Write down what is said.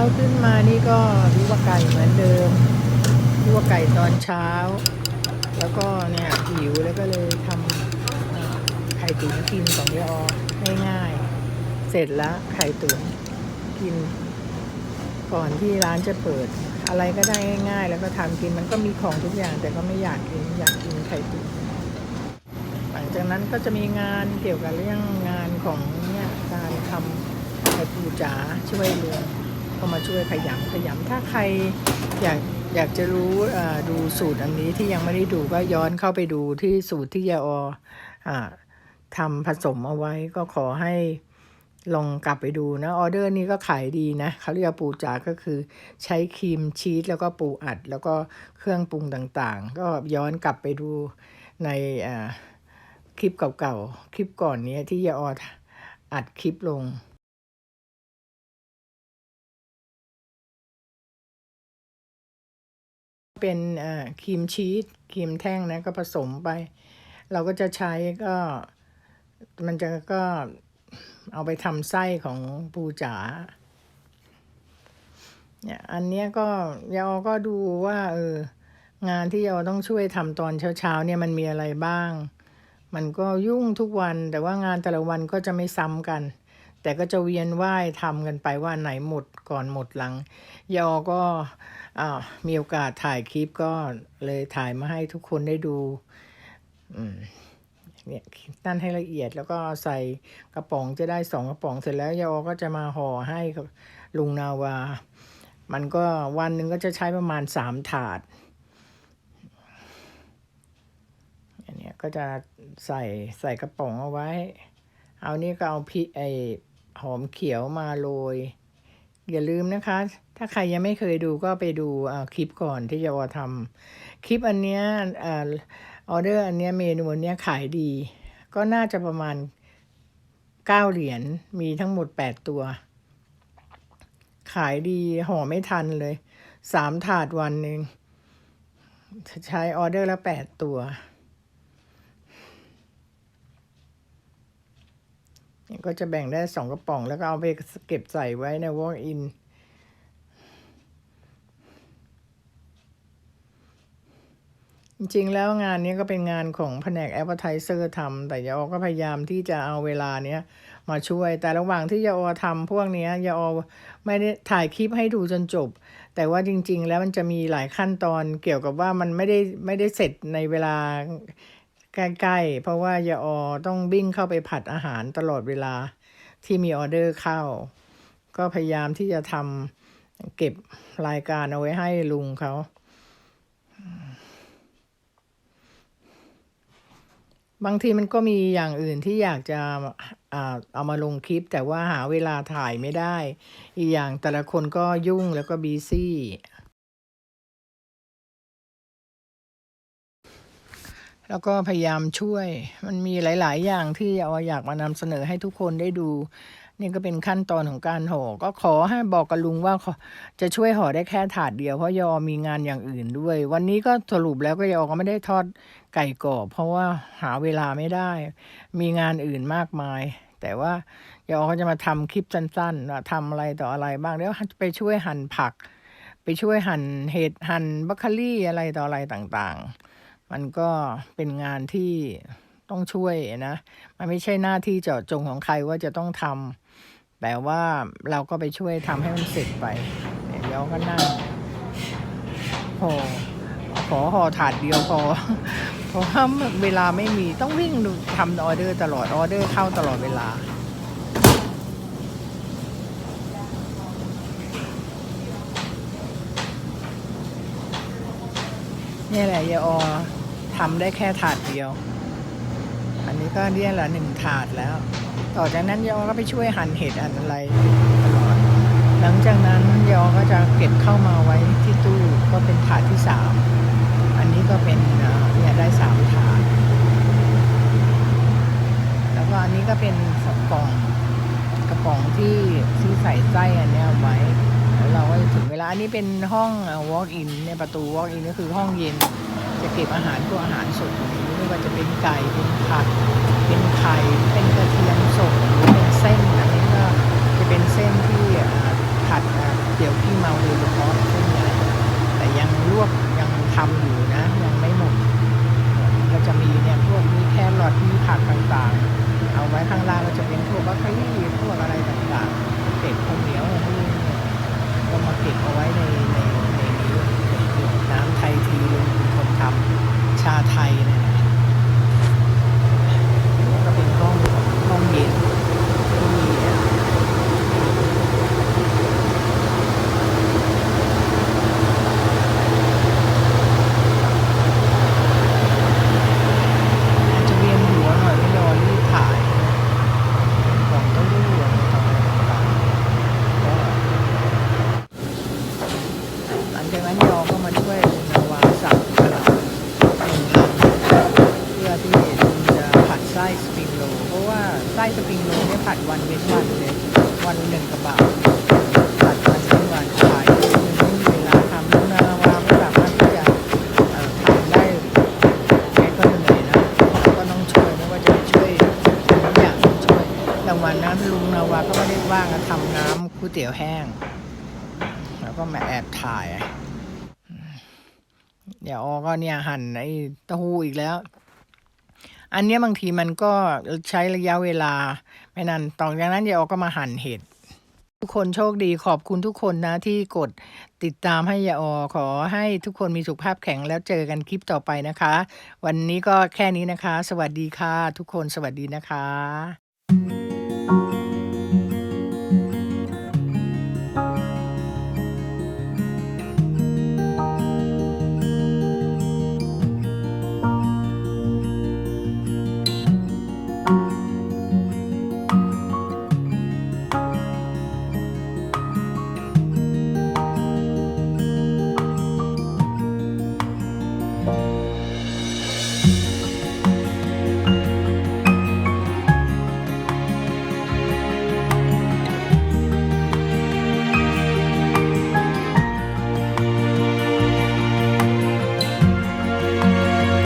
ข้าขึ้นมานี่ก็รู้ว่าไก่เหมือนเดิมรู้ว่าไก่ตอนเช้า แล้วก็เนี่ยหิวแล้วก็เลยทำไข่ตุ๋นกินของยายอง่ายๆ เสร็จแล้วไข่ตุ๋นกิน ก่อนที่ร้านจะเปิด อะไรก็ได้ง่ายๆ แล้วก็ทำกินมันก็มีของทุกอย่าง แต่ก็ไม่อยากกินอยากกินไข่ตุ๋นหลังจากนั้นก็จะมีงานเกี่ยวกับเรื่องงานของเนี่ยการทำไข่ปูจ๋าช่วยลุง ก็มาช่วยขยำขยำถ้าใครอยากอยากจะรู้ดูสูตรอันนี้ที่ยังไม่ได้ดูก็ย้อนเข้าไปดูที่สูตรที่ยาออทำผสมเอาไว้ก็ขอให้ลองกลับไปดูนะออเดอร์นี้ก็ขายดีนะเขาเรียกปูจาก็คือใช้ครีมชีสแล้วก็ปูอัด แล้วก็เครื่องปรุงต่างๆ ก็ย้อนกลับไปดูในคลิปเก่าๆ คลิปก่อนนี้ที่ยาอออัดคลิปลง เป็นครีมชีสครีมแท่งนะก็ผสมไป เราก็จะใช้ก็มันจะก็เอาไปทำไส้ของปูจ๋าเนี่ยอันเนี้ยก็ยาอก็ดูว่าเอองานที่ยาอต้องช่วยทำตอนเช้าๆเนี่ยมันมีอะไรบ้าง มันก็ยุ่งทุกวันแต่ว่างานแต่ละวันก็จะไม่ซ้ำกัน แต่ก็จะเวียนว่ายทำกันไปว่าไหนหมด ก่อนหมดหลังยอก็อ่ามีโอกาสถ่ายคลิปก็เลยถ่ายมาให้ทุกคนได้ดูอืมเนี่ยนั่นให้ละเอียดแล้วก็ใส่กระป๋องจะได้สองกระป๋องเสร็จแล้วยอก็จะมาห่อให้กับลุงนาวา มันก็วันหนึ่งก็จะใช้ประมาณสามถาดอันนี้ก็จะใส่ใส่กระป๋องเอาไว้ เอานี่ก็เอาพริกไอหอมเขียวมาโรย อย่าลืมนะคะ ถ้าใครยังไม่เคยดูก็ไปดูคลิปก่อนที่จะวทำคลิปอันเนี้ยอออเดอร์อันเนี้ยเมนูอันเนี้ยขายดี ก็น่าจะประมาณเก้าเหรียญมีทั้งหมดแปดตัว ขายดีห่อไม่ทันเลยสามถาดวันหนึ่งใช้ออเดอร์ละแปดตัว ก็จะแบ่งได้สองกระป๋องแล้วก็เอาไปเก็บใส่ไว้ใน walk in จริงๆแล้วงานนี้ก็เป็นงานของแผนก advertiser ทำแต่ยาออก็พยายามที่จะเอาเวลาเนี้ยมาช่วย แต่ระหว่างที่ยาออทำพวกนี้ยาออไม่ได้ถ่ายคลิปให้ดูจนจบ แต่ว่าจริง ๆ แล้วมันจะมีหลายขั้นตอนเกี่ยวกับว่ามันไม่ได้ไม่ได้เสร็จในเวลา ใกล้ๆ เพราะว่ายาออต้องวิ่งเข้าไปผัดอาหารตลอดเวลาที่มีออเดอร์เข้า ก็พยายามที่จะทำเก็บรายการเอาไว้ให้ลุงเขาบางทีมันก็มีอย่างอื่นที่อยากจะอ่าเอามาลงคลิป แต่ว่าหาเวลาถ่ายไม่ได้ อีกอย่างแต่ละคนก็ยุ่งแล้วก็บีซี่ แล้วก็พยายามช่วย มันมีหลาย ๆ อย่างที่เอาอยากมานำเสนอให้ทุกคนได้ดู นี่ก็เป็นขั้นตอนของการห่อ ก็ขอให้บอกกับลุงว่าจะช่วยห่อได้แค่ถาดเดียวเพราะยอมีงานอย่างอื่นด้วย วันนี้ก็สรุปแล้วก็ยอก็ไม่ได้ทอดไก่กรอบ เพราะว่าหาเวลาไม่ได้ มีงานอื่นมากมาย แต่ว่ายอก็จะมาทำคลิปสั้นๆทำอะไรต่ออะไรบ้างเดี๋ยวไปช่วยหั่นผัก ไปช่วยหั่นเห็ดหั่นบัคคารี่อะไรต่ออะไรต่างๆ มันก็เป็นงานที่ต้องช่วยนะ มันไม่ใช่หน้าที่เจาะจงของใครว่าจะต้องทำแต่ว่าเราก็ไปช่วยทำให้มันเสร็จไปเดี๋ยวก็นั่งพอขอห่อถาดเดียวพอ เพราะว่าเวลาไม่มีต้องวิ่งทำออเดอร์ตลอดออเดอร์เข้าตลอดเวลาเนี่ยแหละยาออ ทำได้แค่ถาดเดียว อันนี้ก็เนี่ยแหละหนึ่งถาดแล้ว ต่อจากนั้นยอก็ไปช่วยหั่นเห็ดหั่นอะไรตลอด หลังจากนั้นยอก็จะเก็บเข้ามาไว้ที่ตู้ก็เป็นถาดที่สามอันนี้ก็เป็นเนี่ยได้สามถาด แล้วก็อันนี้ก็เป็นกระป๋องกระป๋องที่ที่ใส่ไส้อันนี้ไว้แล้วเราก็ถึงเวลา อันนี้เป็นห้อง walk in เนี่ยประตู walk in ก็คือห้องเย็น จะเก็บอาหารพวกอาหารสดไม่ว่าจะเป็นไก่เป็นผักเป็นไข่เป็นกระเทียมสดหรือเป็นเส้นอันนี้ก็จะเป็นเส้นที่ผัดอ่าเกี่ยวมาโดยเฉพาะเส้นใหญ่แต่ยังลวกยังทำอยู่นะ ยังไม่หมด ก็จะมีเนี่ยพวกมีแครอทมีผักต่างๆ เอาไว้ข้างล่างก็จะเป็นพวกบรอกโคลีพวกอะไรต่างๆเป็ดข้าวเหนียวอะไรพวกนี้เนี่ยก็มาเก็บเอาไว้ในในในนี้น้ำไทยทีลุงเป็นคนทำชาไทยเนี่ยนะแล้วก็เป็นห้องห้องเย็นที่ อาจจะเวียนหัวหน่อยไม่ยอมรีบถ่ายของเต้าหู้อะไรต่างๆก็หลังจากนั้นยอก็มาช่วยลุงนาวาสับกระหล่ำหนึ่งลังเพื่อที่ลุงจะผัดไส้สปริงโรลเพราะว่าไส้สปริงโรลเนี่ยผัดวันเว้นวันเลย วันหนึ่งกระบะผัดวันเว้นวันขายลุงไม่มีเวลาทำลุงนาวาไม่สามารถที่จะเอ่อทำได้แกก็เหนื่อยนะก็ต้องช่วยไม่ว่าจะช่วยทุกอย่างต้องช่วยแต่วันนั้นลุงนาวาก็ไม่ได้ว่างอะทำน้ำก๋วยเตี๋ยวแห้ง แล้วก็มาแอบถ่าย เดี๋ยวออก็เนี่ยหั่นไอ้เต้าหู้อีกแล้ว อันนี้บางทีมันก็ใช้ระยะเวลา ไม่นานต่อจากนั้นยายวออก็มาหั่นเห็ดทุกคนโชคดีขอบคุณทุกคนนะที่กดติดตามให้ยาออขอให้ทุกคนมีสุขภาพแข็งแล้วเจอกันคลิปต่อไปนะคะ วันนี้ก็แค่นี้นะคะ สวัสดีค่ะ ทุกคนสวัสดีนะคะ